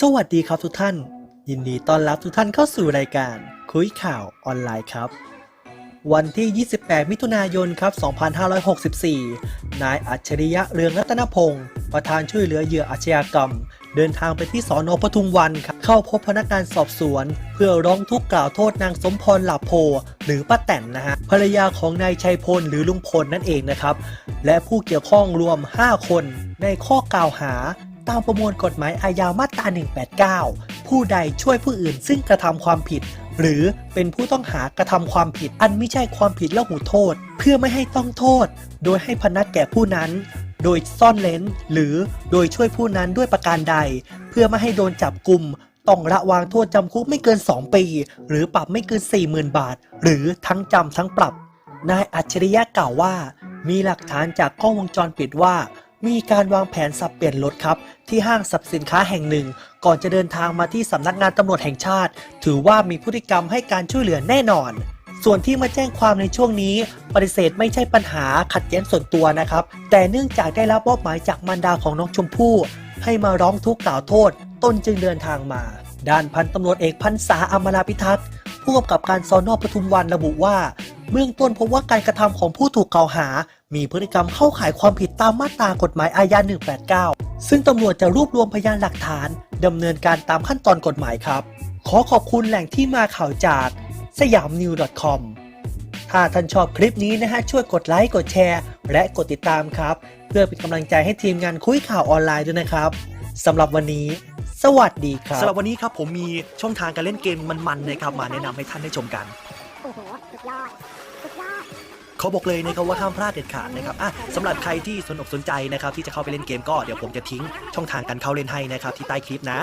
สวัสดีครับทุกท่าน ยินดีต้อนรับทุกท่านเข้าสู่รายการคุยข่าวออนไลน์ครับ วันที่ 28 มิถุนายนครับ 2564 นายอัจฉริยะเรืองรัตนพงศ์ประธานช่วยเหลือเหยื่ออาชญากรรม เดินทางไปที่สอนอปทุมวันครับเข้าพบพนักงานสอบสวน เพื่อร้องทุกข์กล่าวโทษนางสมพรหลับโพ หรือป้าแตนนะฮะภรรยาของนายชัยพลหรือลุงพลนั่นเองนะครับ และผู้เกี่ยวข้องรวม 5 คนในข้อกล่าวหา ตามประมวลกฎหมายอาญามาตรา 189 ผู้ใดช่วยผู้อื่นซึ่งกระทำความผิด หรือเป็นผู้ต้องหากระทำความผิด อันไม่ใช่ความผิดละหูโทษ เพื่อไม่ให้ต้องโทษ โดยให้พนักแก่ผู้นั้น โดยซ่อนเลนหรือโดยช่วยผู้นั้นด้วยประการใด เพื่อไม่ให้โดนจับกลุ่มต้องระวางโทษจำคุกไม่เกิน 2 ปี หรือปรับไม่เกิน 40,000 บาท หรือทั้งจำทั้งปรับ นายอัจฉริยะกล่าวว่า มีหลักฐานจากกล้องวงจรปิดว่า มีการวางแผนสับเปลี่ยนรถครับ ที่ห้างสรรพสินค้าแห่งหนึ่ง ก่อนจะเดินทางมาที่สำนักงานตำรวจแห่งชาติ ถือว่ามีพฤติกรรมให้การช่วยเหลือแน่นอน ส่วนที่มาแจ้งความในช่วงนี้ ปฏิเสธไม่ใช่ปัญหาขัดแย้งส่วนตัวนะครับ แต่เนื่องจากได้รับมอบหมายจากมารดาของน้องชมพู่ ให้มาร้องทุกข์กล่าวโทษ ต้นจึงเดินทางมา ด้านพันตำรวจเอกพันษาอมราพิทักษ์ผู้กำกับการสอนอปทุมวันระบุว่า เบื้องต้นพบว่าการกระทำของผู้ถูกกล่าวหา มีพฤติกรรมเข้าข่ายความผิดตามมาตรากฎหมายอาญา 189 ซึ่งตำรวจจะรวบรวมพยานหลักฐานดำเนินการตามขั้นตอนกฎหมายครับ ขอขอบคุณแหล่งที่มาข่าวจากสยามนิว .com ถ้าท่านชอบคลิปนี้นะฮะช่วยกดไลค์กดแชร์ และกดติดตามครับ เพื่อเป็นกำลังใจให้ทีมงานคุยข่าวออนไลน์ด้วยนะครับสำหรับวันนี้ สวัสดีครับสำหรับวันนี้ครับผมมีช่องทางการเล่นเกมมันๆนะครับมาแนะนำให้ท่านได้ชมกัน อ้โหสุดยอดสุดยอดเขาบอกเลยนะครับว่าห้ามพลาดเด็ดขาดนะครับอะสำหรับใครที่สนอกสนใจนะครับที่จะเข้าไปเล่นเกมก็เดี๋ยวผมจะทิ้งช่องทางการเข้าเล่นให้นะครับที่ใต้คลิปนะ